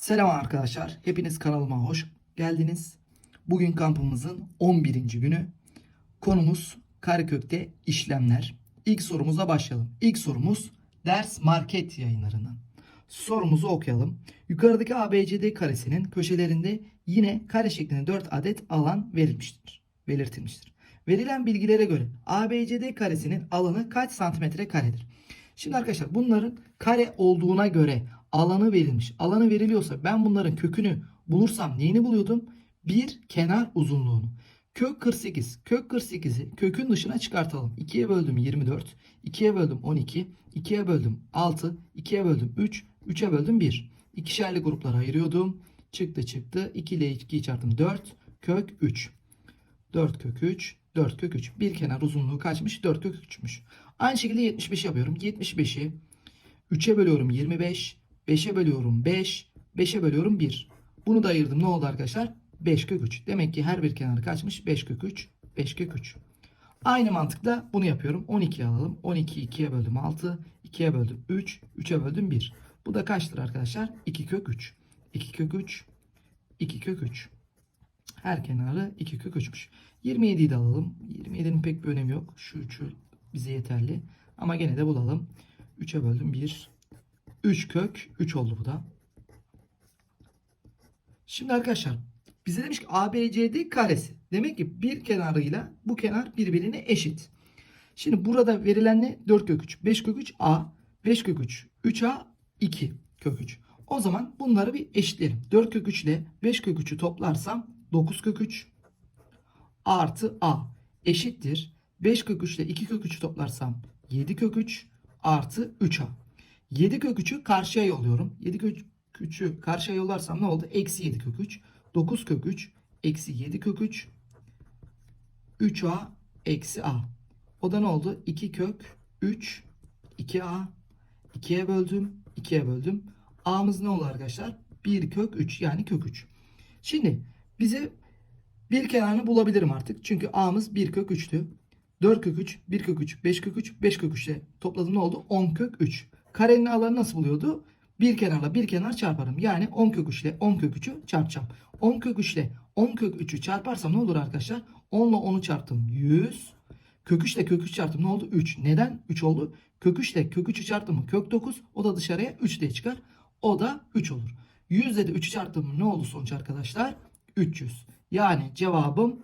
Selam arkadaşlar. Hepiniz kanalıma hoş geldiniz. Bugün kampımızın 11. günü. Konumuz karekökte işlemler. İlk sorumuza başlayalım. İlk sorumuz ders market yayınlarından. Sorumuzu okuyalım. Yukarıdaki ABCD karesinin köşelerinde yine kare şeklinde 4 adet alan verilmiştir. Belirtilmiştir. Verilen bilgilere göre ABCD karesinin alanı kaç santimetre karedir? Şimdi arkadaşlar bunların kare olduğuna göre alanı verilmiş. Alanı veriliyorsa ben bunların kökünü bulursam neyini buluyordum? Bir kenar uzunluğunu. Kök 48. Kök 48'i kökün dışına çıkartalım. 2'ye böldüm 24. 2'ye böldüm 12. 2'ye böldüm 6. 2'ye böldüm 3. 3'e böldüm 1. İkişerli gruplara ayırıyordum. Çıktı çıktı. 2 ile 2'yi çarptım 4. Kök 3. 4 kök 3. 4 kök 3. Bir kenar uzunluğu kaçmış? 4 kök 3'müş. Aynı şekilde 75 yapıyorum. 75'i 3'e bölüyorum 25. 5'e bölüyorum 5. 5'e bölüyorum 1. Bunu da ayırdım. Ne oldu arkadaşlar? 5 kök 3. Demek ki her bir kenarı kaçmış? 5 kök 3. 5 kök 3. Aynı mantıkla bunu yapıyorum. 12 alalım. 12 2'ye böldüm 6. 2'ye böldüm 3. 3'e böldüm 1. Bu da kaçtır arkadaşlar? 2 kök 3. 2 kök 3. 2 kök 3. Her kenarı 2 kök 3'müş. 27'yi de alalım. 27'nin pek bir önemi yok. Şu 3'ü bize yeterli. Ama gene de bulalım. 3'e böldüm 1. 3 kök 3 oldu bu da. Şimdi arkadaşlar bize demiş ki ABCD karesi. Demek ki bir kenarıyla bu kenar birbirine eşit. Şimdi burada verilen ne? 4 kök 3. 5 kök 3 A. 5 kök 3. 3A 2 kök 3. O zaman bunları bir eşitleyelim. 4 kök 3 ile 5 kök 3'ü toplarsam 9 kök 3 artı A eşittir. 5 kök 3 ile 2 kök 3'ü toplarsam 7 kök 3 artı 3A. 7 kök 3'ü karşıya yolluyorum. 7 kök 3'ü karşıya yollarsam ne oldu? Eksi 7 kök 3. 9 kök 3. Eksi 7 kök 3. 3A eksi A. O da ne oldu? 2 kök 3. 2A. 2'ye böldüm. 2'ye böldüm. A'mız ne oldu arkadaşlar? 1 kök 3 yani kök 3. Şimdi bize bir kenarını bulabilirim artık. Çünkü A'mız 1 kök 3'tü. 4 kök 3, 1 kök 3, 5 kök 3, 5 kök 3 ile topladım ne oldu? 10 kök 3. Karenin alanı nasıl buluyordu? Bir kenarla bir kenar çarparım. Yani 10 kök 3 ile 10 kök 3'ü çarpacağım. 10 kök 3 ile 10 kök 3'ü çarparsam ne olur arkadaşlar? 10 ile 10'u çarptım 100. Kök 3 ile kök 3 çarptım ne oldu? 3. Neden 3 oldu? Kök 3 ile kök 3'ü çarptım mı? Kök 9. O da dışarıya 3 diye çıkar. O da 3 olur. 100 ile de 3'ü çarptım mı ne oldu sonuç arkadaşlar? 300. Yani cevabım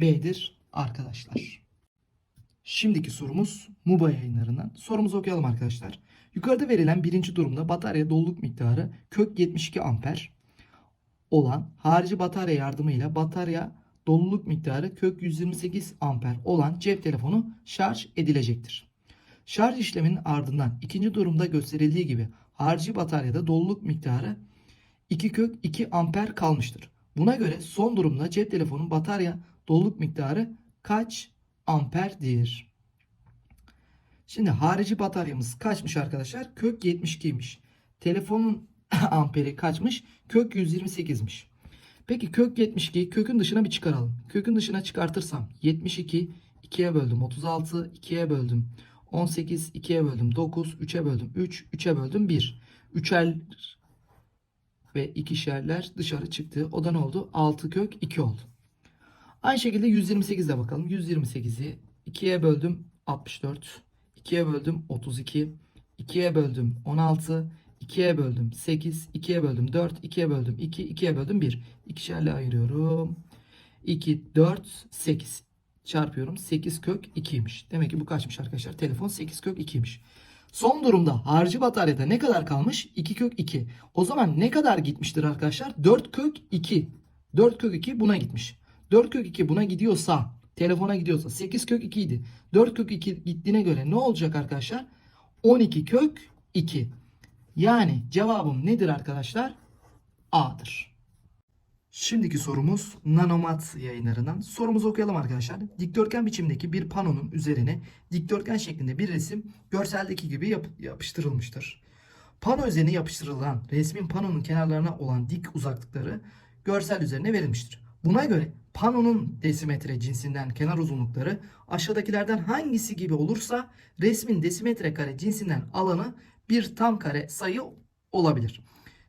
B'dir arkadaşlar. Şimdiki sorumuz MUBA yayınlarından. Sorumuzu okuyalım arkadaşlar. Yukarıda verilen birinci durumda batarya doluluk miktarı kök 72 amper olan harici batarya yardımıyla batarya doluluk miktarı kök 128 amper olan cep telefonu şarj edilecektir. Şarj işleminin ardından ikinci durumda gösterildiği gibi harici bataryada doluluk miktarı 2 kök 2 amper kalmıştır. Buna göre son durumda cep telefonun batarya doluluk miktarı kaç amperdir? Şimdi harici bataryamız kaçmış arkadaşlar? Kök 72'ymiş. Telefonun amperi kaçmış? Kök 128'miş. Peki kök 72'yi kökün dışına bir çıkaralım. Kökün dışına çıkartırsam 72 2'ye böldüm 36 2'ye böldüm 18 2'ye böldüm 9 3'e böldüm 3 3'e böldüm 1. Üçer ve ikişerler dışarı çıktı. O da ne oldu? 6 kök 2 oldu. Aynı şekilde 128'e bakalım. 128'i 2'ye böldüm 64. 2'ye böldüm 32. 2'ye böldüm 16. 2'ye böldüm 8. 2'ye böldüm 4. 2'ye böldüm 2. 2'ye böldüm 1. İkişerle ayırıyorum. 2, 4, 8 çarpıyorum. 8 kök 2'ymiş. Demek ki bu kaçmış arkadaşlar? Telefon 8 kök 2'ymiş. Son durumda harcı bataryada ne kadar kalmış? 2 kök 2. O zaman ne kadar gitmiştir arkadaşlar? 4 kök 2. 4 kök 2 buna gitmiş. 4 kök 2 buna gidiyorsa telefona gidiyorsa 8 kök 2 idi. 4 kök 2 gittiğine göre ne olacak arkadaşlar? 12 kök 2. Yani cevabım nedir arkadaşlar? A'dır. Şimdiki sorumuz Nanomat yayınlarından. Sorumuzu okuyalım arkadaşlar. Dikdörtgen biçimdeki bir panonun üzerine dikdörtgen şeklinde bir resim görseldeki gibi yap- yapıştırılmıştır. Pano üzerine yapıştırılan resmin panonun kenarlarına olan dik uzaklıkları görsel üzerine verilmiştir. Buna göre panonun desimetre cinsinden kenar uzunlukları aşağıdakilerden hangisi gibi olursa resmin desimetre kare cinsinden alanı bir tam kare sayı olabilir.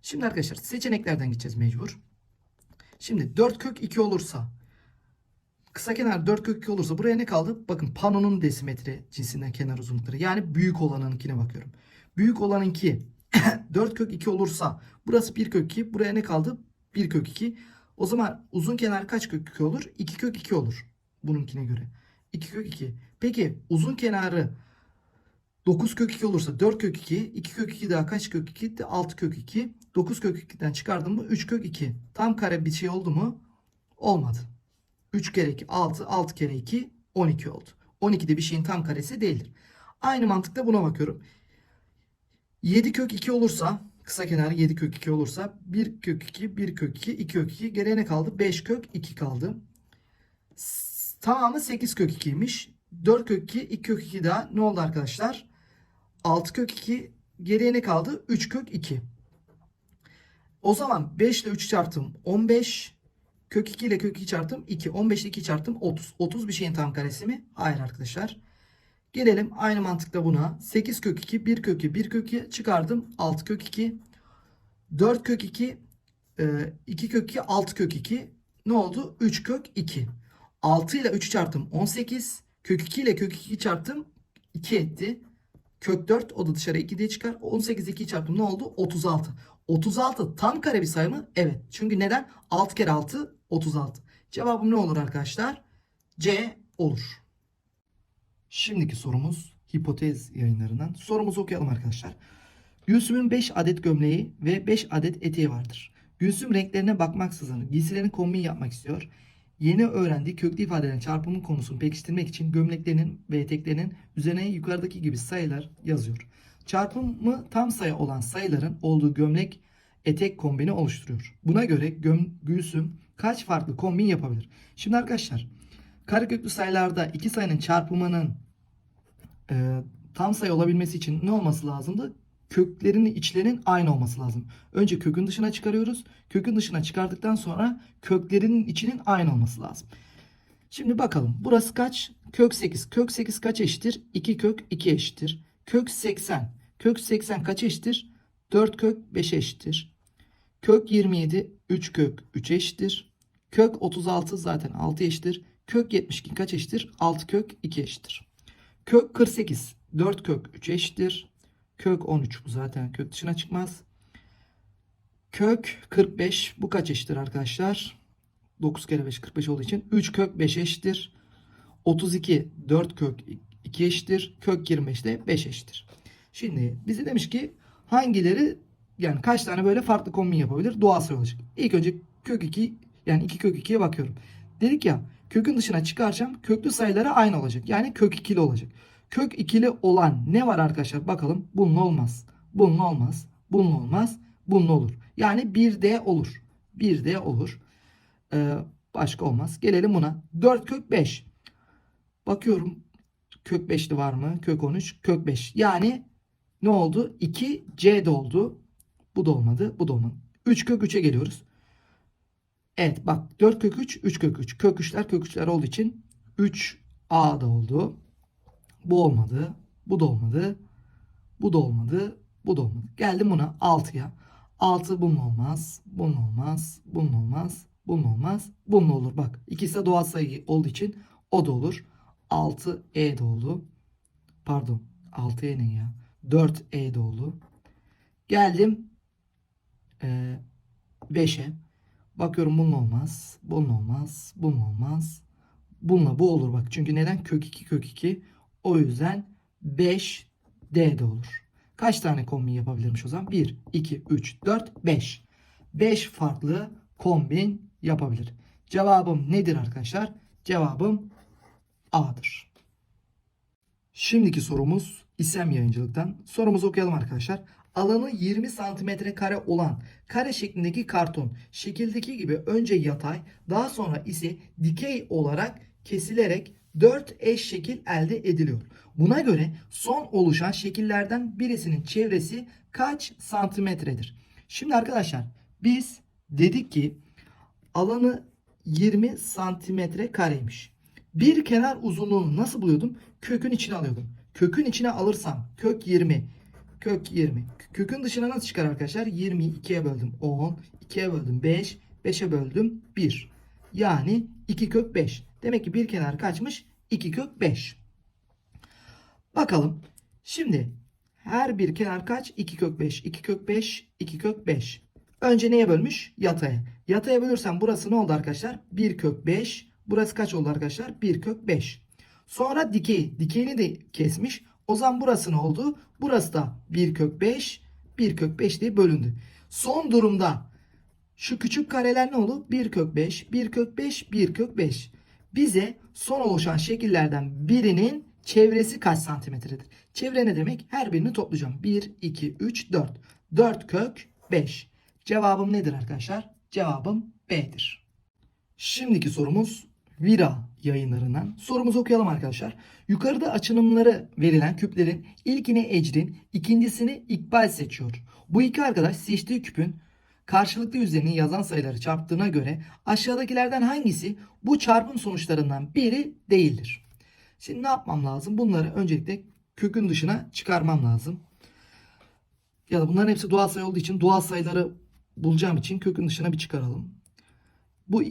Şimdi arkadaşlar seçeneklerden gideceğiz mecbur. Şimdi 4 kök 2 olursa kısa kenar 4 kök 2 olursa buraya ne kaldı? Bakın panonun desimetre cinsinden kenar uzunlukları. Yani büyük olanınkine bakıyorum. Büyük olanınki 4 kök 2 olursa burası 1 kök 2. Buraya ne kaldı? 1 kök 2. O zaman uzun kenar kaç kök 2 olur? 2 kök 2 olur. Bununkine göre. 2 kök 2. Peki uzun kenarı 9 kök 2 olursa 4 kök 2. 2 kök 2 daha kaç kök 2? De 6 kök 2. 9 kök 2'den çıkardım mı 3 kök 2. Tam kare bir şey oldu mu? Olmadı. 3 kere 2 6. 6 kere 2 12 oldu. 12 de bir şeyin tam karesi değildir. Aynı mantıkla buna bakıyorum. 7 kök 2 olursa kısa kenar 7 kök 2 olursa 1 kök 2 1 kök 2 2 kök 2 geriye ne kaldı? 5 kök 2 kaldı. Tamamı 8 kök 2'ymiş. 4 kök 2 2 kök 2 daha ne oldu arkadaşlar? 6 kök 2 geriye ne kaldı? 3 kök 2. O zaman 5 ile 3 çarptım 15. Kök 2 ile kök 2 çarptım 2. 15 ile 2 çarptım 30. 30 bir şeyin tam karesi mi? Hayır arkadaşlar. Gelelim aynı mantıkla buna. 8 kök 2, 1 kök 2, 1 kök 2 çıkardım. 6 kök 2. 4 kök 2, 2 kök 2, 6 kök 2. Ne oldu? 3 kök 2. 6 ile 3'ü çarptım 18. Kök 2 ile kök 2 çarptım 2 etti. Kök 4 o da dışarı 2 diye çıkar. 18 2 çarptım ne oldu? 36. 36 tam kare bir sayı mı? Evet. Çünkü neden? 6 kere 6 36. Cevabım ne olur arkadaşlar? C olur. Şimdiki sorumuz hipotez yayınlarından. Sorumuzu okuyalım arkadaşlar. Gülsüm'ün 5 adet gömleği ve 5 adet eteği vardır. Gülsüm renklerine bakmaksızın giysilerin kombin yapmak istiyor. Yeni öğrendiği köklü ifadelerin çarpımı konusunu pekiştirmek için gömleklerinin ve eteklerinin üzerine yukarıdaki gibi sayılar yazıyor. Çarpımı tam sayı olan sayıların olduğu gömlek etek kombini oluşturuyor. Buna göre göm, Gülsüm kaç farklı kombin yapabilir? Şimdi arkadaşlar kareköklü sayılarda iki sayının çarpımının e, tam sayı olabilmesi için ne olması lazımdı? Köklerinin içlerinin aynı olması lazım. Önce kökün dışına çıkarıyoruz. Kökün dışına çıkardıktan sonra köklerinin içinin aynı olması lazım. Şimdi bakalım. Burası kaç? Kök 8. Kök 8 kaç eşittir? 2 kök 2 eşittir. Kök 80. Kök 80 kaç eşittir? 4 kök 5 eşittir. Kök 27 3 kök 3 eşittir. Kök 36 zaten 6 eşittir. Kök 72 kaç eşittir? 6 kök 2 eşittir. Kök 48 4 kök 3 eşittir. Kök 13 bu zaten kök dışına çıkmaz. Kök 45 bu kaç eşittir arkadaşlar? 9 kere 5 45 olduğu için 3 kök 5 eşittir. 32 4 kök 2 eşittir. Kök 25 de 5 eşittir. Şimdi bize demiş ki hangileri yani kaç tane böyle farklı kombin yapabilir? Doğal sayı olacak. İlk önce kök 2 yani 2 kök 2'ye bakıyorum. Dedik ya kökün dışına çıkaracağım. Köklü sayıları aynı olacak. Yani kök ikili olacak. Kök ikili olan ne var arkadaşlar? Bakalım. Bunun olmaz. Bunun olmaz. Bunun olmaz. Bunun olur. Yani 1D olur. 1D olur. Ee, başka olmaz. Gelelim buna. 4 kök 5. Bakıyorum. Kök 5'li var mı? Kök 13. Kök 5. Yani ne oldu? 2 C'de oldu. Bu da olmadı. Bu da olmadı. 3 kök 3'e geliyoruz. Evet bak 4 kök 3, 3 kök 3. Kök 3'ler kök 3'ler olduğu için 3 A'da oldu. Bu olmadı. Bu da olmadı. Bu da olmadı. Bu da olmadı. Geldim buna 6'ya. 6 bunun olmaz. Bunun olmaz. Bunun olmaz. Bunun olmaz. Bunun olur. Bak ikisi de doğal sayı olduğu için o da olur. 6 E de oldu. Pardon. 6 E ne ya? 4 E de oldu. Geldim e, 5'e. Bakıyorum bunun olmaz. Bunun olmaz. Bunun olmaz. Bununla bu olur bak. Çünkü neden? Kök 2 kök 2. O yüzden 5 D'de olur. Kaç tane kombin yapabilirmiş o zaman? 1, 2, 3, 4, 5. 5 farklı kombin yapabilir. Cevabım nedir arkadaşlar? Cevabım A'dır. Şimdiki sorumuz İSEM yayıncılıktan. Sorumuzu okuyalım arkadaşlar. Alanı 20 santimetre kare olan kare şeklindeki karton şekildeki gibi önce yatay daha sonra ise dikey olarak kesilerek 4 eş şekil elde ediliyor. Buna göre son oluşan şekillerden birisinin çevresi kaç santimetredir? Şimdi arkadaşlar biz dedik ki alanı 20 santimetre kareymiş. Bir kenar uzunluğunu nasıl buluyordum? Kökün içine alıyordum. Kökün içine alırsam kök 20 kök 20. Kökün dışına nasıl çıkar arkadaşlar? 20'yi 2'ye böldüm 10, 2'ye böldüm 5, 5'e böldüm 1. Yani 2 kök 5. Demek ki bir kenar kaçmış? 2 kök 5. Bakalım. Şimdi her bir kenar kaç? 2 kök 5. 2 kök 5, 2 kök 5. Önce neye bölmüş? Yataya. Yataya bölürsem burası ne oldu arkadaşlar? 1 kök 5. Burası kaç oldu arkadaşlar? 1 kök 5. Sonra dikey. Dikeyini de kesmiş. O zaman burası ne oldu? Burası da 1 kök 5, 1 kök 5 diye bölündü. Son durumda şu küçük kareler ne oldu? 1 kök 5, 1 kök 5, 1 kök 5. Bize son oluşan şekillerden birinin çevresi kaç santimetredir? Çevre ne demek? Her birini toplayacağım. 1, 2, 3, 4. 4 kök 5. Cevabım nedir arkadaşlar? Cevabım B'dir. Şimdiki sorumuz Vira yayınlarından. Sorumuzu okuyalım arkadaşlar. Yukarıda açınımları verilen küplerin ilkini Ecrin, ikincisini İkbal seçiyor. Bu iki arkadaş seçtiği küpün karşılıklı yüzlerini yazan sayıları çarptığına göre aşağıdakilerden hangisi bu çarpım sonuçlarından biri değildir? Şimdi ne yapmam lazım? Bunları öncelikle kökün dışına çıkarmam lazım. Ya da bunların hepsi doğal sayı olduğu için doğal sayıları bulacağım için kökün dışına bir çıkaralım. Bu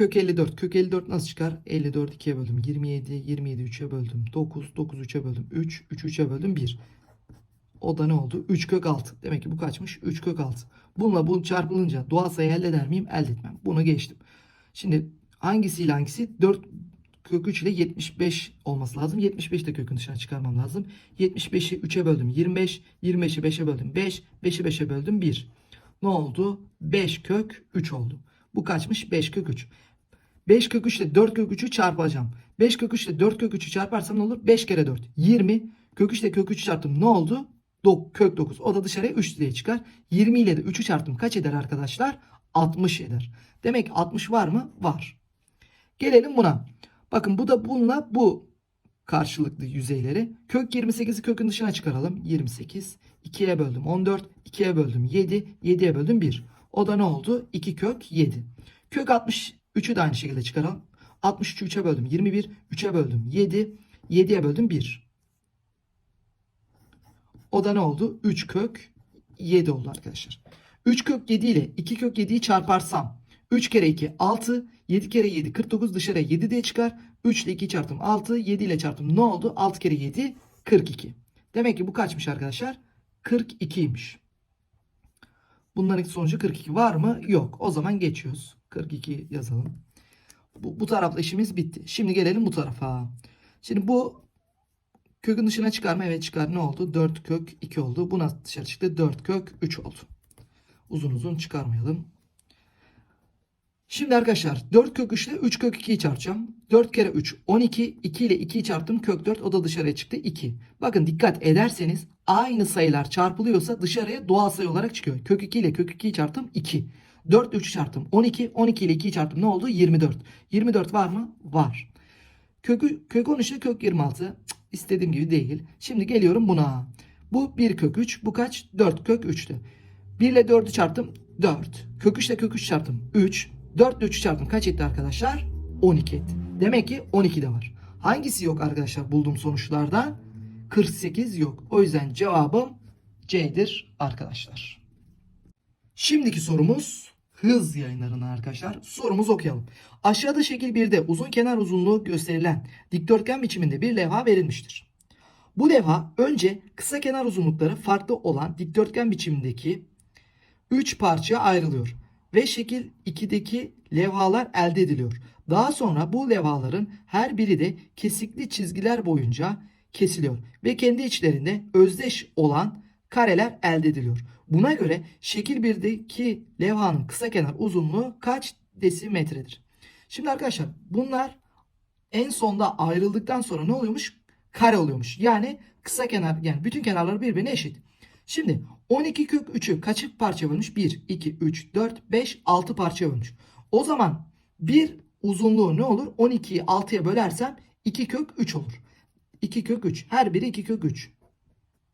kök 54. Kök 54 nasıl çıkar? 54 2'ye böldüm. 27, 27 3'e böldüm. 9, 9 3'e böldüm. 3, 3 3'e böldüm. 1. O da ne oldu? 3 kök 6. Demek ki bu kaçmış? 3 kök 6. Bununla bu çarpılınca doğal sayı elde eder miyim? Elde etmem. Bunu geçtim. Şimdi hangisiyle hangisi? 4 kök 3 ile 75 olması lazım. 75 de kökün dışına çıkarmam lazım. 75'i 3'e böldüm. 25. 25'i 5'e böldüm. 5. 5'i 5'e böldüm. 1. Ne oldu? 5 kök 3 oldu. Bu kaçmış? 5 kök 3. 5 kök 3 ile 4 kök 3'ü çarpacağım. 5 kök 3 ile 4 kök 3'ü çarparsam ne olur? 5 kere 4. 20. Kök 3 ile kök 3'ü çarptım. Ne oldu? Dok, kök 9. O da dışarıya 3 diye çıkar. 20 ile de 3'ü çarptım. Kaç eder arkadaşlar? 60 eder. Demek ki 60 var mı? Var. Gelelim buna. Bakın bu da bununla bu karşılıklı yüzeyleri. Kök 28'i kökün dışına çıkaralım. 28. 2'ye böldüm 14. 2'ye böldüm 7. 7'ye böldüm 1. O da ne oldu? 2 kök 7. Kök 63'ü de aynı şekilde çıkaralım. 63'ü 3'e böldüm 21. 3'e böldüm 7. 7'ye böldüm 1. O da ne oldu? 3 kök 7 oldu arkadaşlar. 3 kök 7 ile 2 kök 7'yi çarparsam 3 kere 2 6 7 kere 7 49 dışarıya 7 diye çıkar. 3 ile 2 çarptım 6 7 ile çarptım ne oldu? 6 kere 7 42. Demek ki bu kaçmış arkadaşlar? 42'ymiş. Bunların sonucu 42 var mı? Yok. O zaman geçiyoruz. 42 yazalım. Bu, bu tarafla işimiz bitti. Şimdi gelelim bu tarafa. Şimdi bu kökün dışına çıkarma evet çıkar. Ne oldu? 4 kök 2 oldu. Bu nasıl dışarı çıktı? 4 kök 3 oldu. Uzun uzun çıkarmayalım. Şimdi arkadaşlar 4 kök 3 ile 3 kök 2'yi çarpacağım. 4 kere 3 12. 2 ile 2'yi çarptım. Kök 4 o da dışarıya çıktı 2. Bakın dikkat ederseniz aynı sayılar çarpılıyorsa dışarıya doğal sayı olarak çıkıyor. Kök 2 ile kök 2'yi çarptım 2. 4 ile 3'ü çarptım 12. 12 ile 2'yi çarptım ne oldu? 24. 24 var mı? Var. Kökü, kök 13 ile kök 26. Cık, istediğim gibi değil. Şimdi geliyorum buna. Bu 1 kök 3. Bu kaç? 4 kök 3'tü. 1 ile 4'ü çarptım 4. Kök 3 ile kök 3 çarptım 3. 4 ile 3'ü çarptım kaç etti arkadaşlar? 12 etti. Demek ki 12 de var. Hangisi yok arkadaşlar bulduğum sonuçlardan? 48 yok. O yüzden cevabım C'dir arkadaşlar. Şimdiki sorumuz hız yayınlarına arkadaşlar. Sorumuzu okuyalım. Aşağıda şekil 1'de uzun kenar uzunluğu gösterilen dikdörtgen biçiminde bir levha verilmiştir. Bu levha önce kısa kenar uzunlukları farklı olan dikdörtgen biçimindeki 3 parçaya ayrılıyor ve şekil 2'deki levhalar elde ediliyor. Daha sonra bu levhaların her biri de kesikli çizgiler boyunca kesiliyor ve kendi içlerinde özdeş olan kareler elde ediliyor. Buna göre şekil 1'deki levhanın kısa kenar uzunluğu kaç desimetredir? Şimdi arkadaşlar bunlar en sonda ayrıldıktan sonra ne oluyormuş? Kare oluyormuş. Yani kısa kenar yani bütün kenarları birbirine eşit. Şimdi 12 kök 3'ü kaçı parça bölmüş? 1, 2, 3, 4, 5, 6 parça bölmüş. O zaman bir uzunluğu ne olur? 12'yi 6'ya bölersem 2 kök 3 olur. 2 kök 3. Her biri 2 kök 3.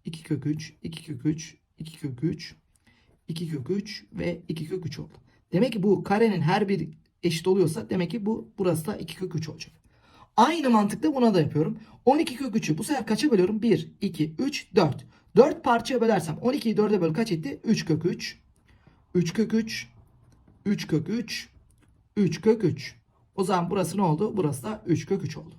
2 kök 3, 2 kök 3, 2 kök 3, 2 kök 3 ve 2 kök 3 oldu. Demek ki bu karenin her bir eşit oluyorsa demek ki bu burası da 2 kök 3 olacak. Aynı mantıkla buna da yapıyorum. 12 kök 3'ü bu sefer kaça bölüyorum? 1, 2, 3, 4. 4 parçaya bölersem 12'yi 4'e böl kaç etti? 3 kök 3. 3 kök 3. 3 kök 3. 3 kök 3. O zaman burası ne oldu? Burası da 3 kök 3 oldu.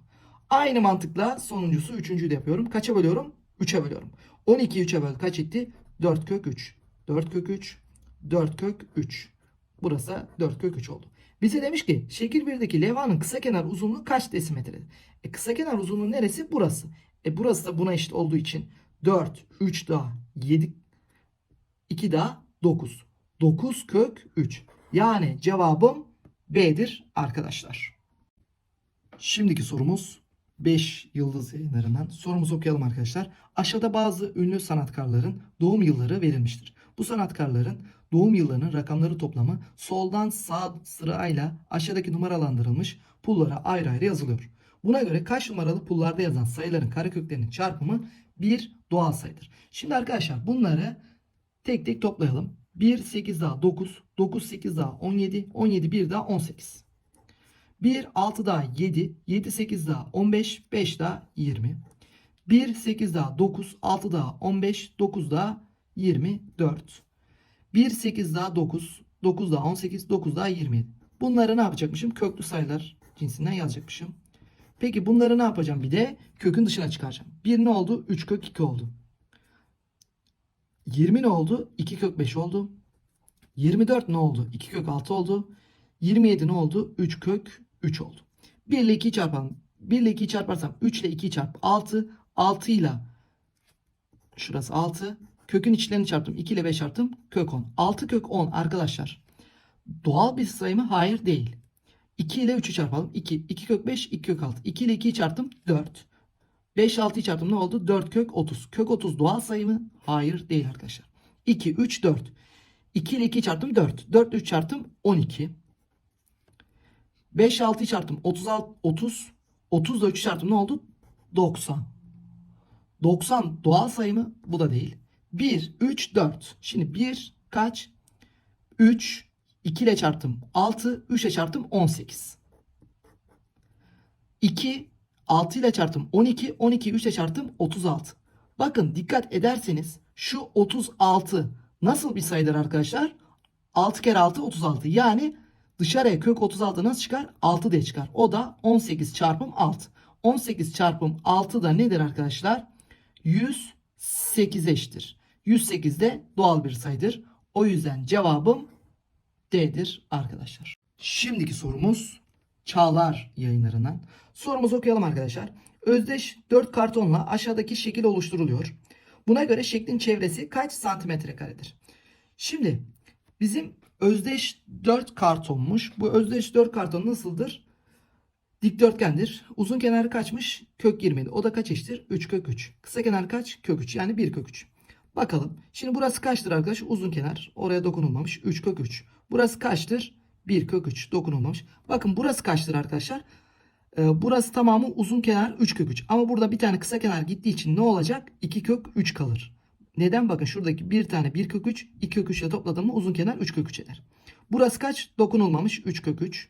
Aynı mantıkla sonuncusu üçüncüyü de yapıyorum. Kaça bölüyorum? 3'e bölüyorum. 12'yi 3'e böl kaç etti? 4 kök 3. 4 kök 3. 4 kök 3. Burası da 4 kök 3 oldu. Bize demiş ki şekil 1'deki levhanın kısa kenar uzunluğu kaç desimetre? E, kısa kenar uzunluğu neresi? Burası. E, burası da buna eşit olduğu için 4, 3 daha 7, 2 daha 9. 9 kök 3. Yani cevabım B'dir arkadaşlar. Şimdiki sorumuz 5 yıldız yayınlarından. Sorumuzu okuyalım arkadaşlar. Aşağıda bazı ünlü sanatkarların doğum yılları verilmiştir. Bu sanatkarların doğum yıllarının rakamları toplamı soldan sağ sırayla aşağıdaki numaralandırılmış pullara ayrı ayrı yazılıyor. Buna göre kaç numaralı pullarda yazan sayıların kareköklerinin çarpımı bir doğal sayıdır. Şimdi arkadaşlar bunları tek tek toplayalım. 1 8 daha 9, 9 8 daha 17, 17 1 daha 18. 1 6 daha 7, 7 8 daha 15, 5 daha 20. 1 8 daha 9, 6 daha 15, 9 daha 24. 1 8 daha 9, 9 daha 18, 9 daha 27. Bunları ne yapacakmışım? Köklü sayılar cinsinden yazacakmışım. Peki bunları ne yapacağım? Bir de kökün dışına çıkaracağım. 1 ne oldu? 3 kök 2 oldu. 20 ne oldu? 2 kök 5 oldu. 24 ne oldu? 2 kök 6 oldu. 27 ne oldu? 3 kök 3 oldu. 1 ile 2'yi çarpalım. 1 ile 2'yi çarparsam 3 ile 2'yi çarp 6. 6 ile şurası 6. Kökün içlerini çarptım. 2 ile 5 çarptım. Kök 10. 6 kök 10 arkadaşlar. Doğal bir sayı mı? Hayır değil. 2 ile 3'ü çarpalım. 2. 2 kök 5, 2 kök 6. 2 ile 2'yi çarptım. 4. 5 6'yı çarptım ne oldu? 4 kök 30. Kök 30 doğal sayı mı? Hayır değil arkadaşlar. 2, 3, 4. 2 ile 2 çarptım 4. 4 ile 3 çarptım 12. 5 6'yı çarptım 36 30. 30 ile 3 çarptım ne oldu? 90. 90 doğal sayı mı? Bu da değil. 1, 3, 4. Şimdi 1 kaç? 3, 2 ile çarptım 6, 3 ile çarptım 18. 2, 6 ile çarptım 12, 12 3 ile çarptım 36. Bakın dikkat ederseniz şu 36 nasıl bir sayıdır arkadaşlar? 6 kere 6 36. Yani dışarıya kök 36 nasıl çıkar? 6 diye çıkar. O da 18 çarpım 6. 18 çarpım 6 da nedir arkadaşlar? 108 eşittir. 108 de doğal bir sayıdır. O yüzden cevabım D'dir arkadaşlar. Şimdiki sorumuz Çağlar yayınlarından. Sorumuzu okuyalım arkadaşlar. Özdeş 4 kartonla aşağıdaki şekil oluşturuluyor. Buna göre şeklin çevresi kaç santimetre karedir? Şimdi bizim özdeş 4 kartonmuş. Bu özdeş 4 karton nasıldır? Dikdörtgendir. Uzun kenarı kaçmış? Kök 20. O da kaç eşittir? 3 kök 3. Kısa kenar kaç? Kök 3. Yani 1 kök 3. Bakalım. Şimdi burası kaçtır arkadaş? Uzun kenar. Oraya dokunulmamış. 3 kök 3. Burası kaçtır? 1 kök 3. Dokunulmamış. Bakın burası kaçtır arkadaşlar? Ee, burası tamamı uzun kenar 3 kök 3. Ama burada bir tane kısa kenar gittiği için ne olacak? 2 kök 3 kalır. Neden? Bakın şuradaki bir tane 1 kök 3, 2 kök 3 ile topladım mı uzun kenar 3 kök 3 eder. Burası kaç? Dokunulmamış 3 kök 3.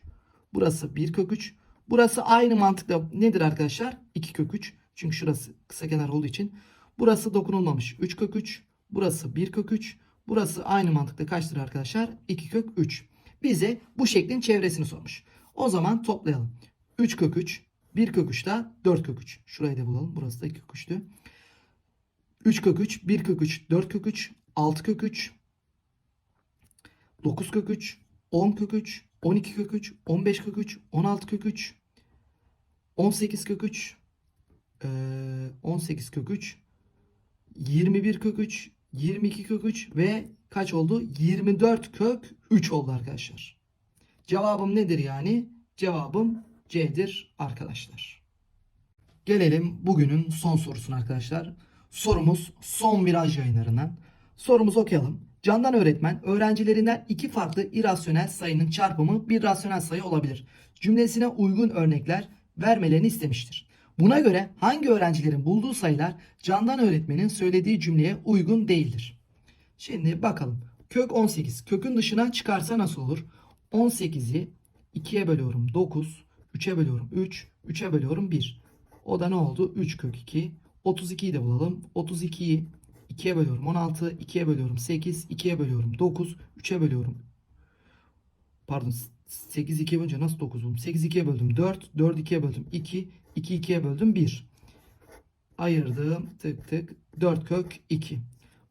Burası 1 kök 3. Burası aynı mantıkla nedir arkadaşlar? 2 kök 3. Çünkü şurası kısa kenar olduğu için. Burası dokunulmamış 3 kök 3. Burası 1 kök 3. Burası aynı mantıkla kaçtır arkadaşlar? 2 kök 3. Bize bu şeklin çevresini sormuş. O zaman toplayalım. 3 kök 3. 1 kök 3 daha 4 kök 3. Şurayı da bulalım. Burası da 2 kök 3'tü. 3 kök 3. 1 kök 3. 4 kök 3. 6 kök 3. 9 kök 3. 10 kök 3. 12 kök 3. 15 kök 3. 16 kök 3. 18 kök 3. Ee, 18 kök 3. 21 kök 3. 22 kök 3 ve kaç oldu? 24 kök 3 oldu arkadaşlar. Cevabım nedir yani? Cevabım C'dir arkadaşlar. Gelelim bugünün son sorusuna arkadaşlar. Sorumuz son viraj yayınlarından. Sorumuzu okuyalım. Candan öğretmen öğrencilerinden iki farklı irasyonel sayının çarpımı bir rasyonel sayı olabilir. Cümlesine uygun örnekler vermelerini istemiştir. Buna göre hangi öğrencilerin bulduğu sayılar Candan öğretmenin söylediği cümleye uygun değildir? Şimdi bakalım. Kök 18. Kökün dışına çıkarsa nasıl olur? 18'i 2'ye bölüyorum 9. 3'e bölüyorum 3. 3'e bölüyorum 1. O da ne oldu? 3 kök 2. 32'yi de bulalım. 32'yi 2'ye bölüyorum 16, 2'ye bölüyorum 8, 2'ye bölüyorum 9, 3'e bölüyorum. Pardon 8 2'ye bölünce nasıl 9 buldum? 8 2'ye böldüm 4, 4 2'ye böldüm 2, 2 2'ye böldüm 1. Ayırdım tık tık 4 kök 2.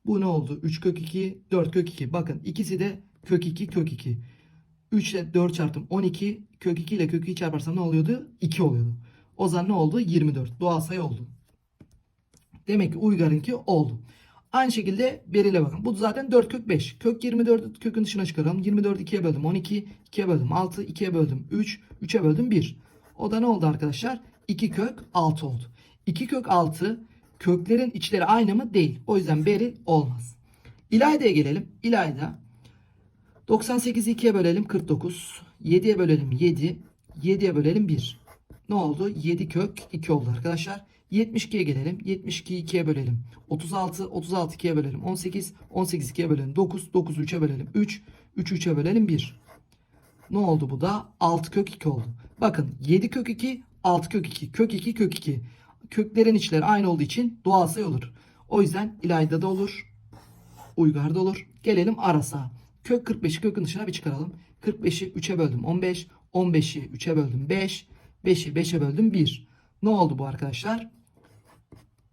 Bu ne oldu? 3 kök 2, 4 kök 2. Bakın ikisi de kök 2 kök 2. 3 ile 4 çarptım 12. Kök 2 ile kök 2 çarparsam ne oluyordu? 2 oluyordu. O zaman ne oldu? 24. Doğal sayı oldu. Demek ki Uygar'ınki oldu. Aynı şekilde Beril'e bakın. Bu zaten 4 kök 5. Kök 24'ü kökün dışına çıkaralım. 24'ü 2'ye böldüm 12. 2'ye böldüm 6. 2'ye böldüm 3. 3'e böldüm 1. O da ne oldu arkadaşlar? 2 kök 6 oldu. 2 kök 6 köklerin içleri aynı mı? Değil. O yüzden Beril olmaz. İlayda'ya gelelim. İlayda 98'i 2'ye bölelim 49. 7'ye bölelim 7. 7'ye bölelim 1. Ne oldu? 7 kök 2 oldu arkadaşlar. 72'ye gelelim. 72'yi 2'ye bölelim. 36, 36 2'ye bölelim. 18, 18 2'ye bölelim. 9, 9 3'e bölelim. 3, 3 3'e bölelim 1. Ne oldu bu da? 6 kök 2 oldu. Bakın 7 kök 2, 6 kök 2. Kök 2, kök 2. Köklerin içleri aynı olduğu için doğal sayı olur. O yüzden İlayda'da da olur. Uygar'da olur. Gelelim Aras'a. Kök 45'i kökün dışına bir çıkaralım. 45'i 3'e böldüm 15. 15'i 3'e böldüm 5. 5'i 5'e böldüm 1. Ne oldu bu arkadaşlar?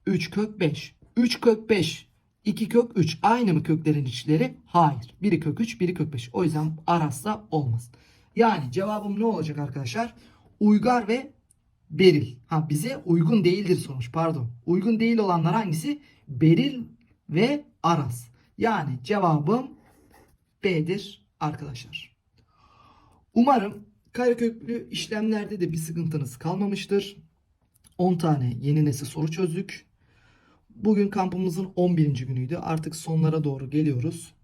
3 kök 5. 3 kök 5. 2 kök 3. Aynı mı köklerin içleri? Hayır. Biri kök 3, biri kök 5. O yüzden Aras'ta olmaz. Yani cevabım ne olacak arkadaşlar? Uygar ve Beril. Ha bize uygun değildir sonuç. Pardon. Uygun değil olanlar hangisi? Beril ve Aras. Yani cevabım B'dir arkadaşlar. Umarım kareköklü işlemlerde de bir sıkıntınız kalmamıştır. 10 tane yeni nesil soru çözdük. Bugün kampımızın 11. günüydü. Artık sonlara doğru geliyoruz.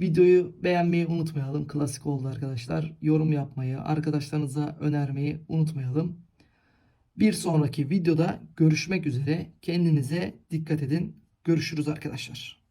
Videoyu beğenmeyi unutmayalım. Klasik oldu arkadaşlar. Yorum yapmayı, arkadaşlarınıza önermeyi unutmayalım. Bir sonraki videoda görüşmek üzere. Kendinize dikkat edin. Görüşürüz arkadaşlar.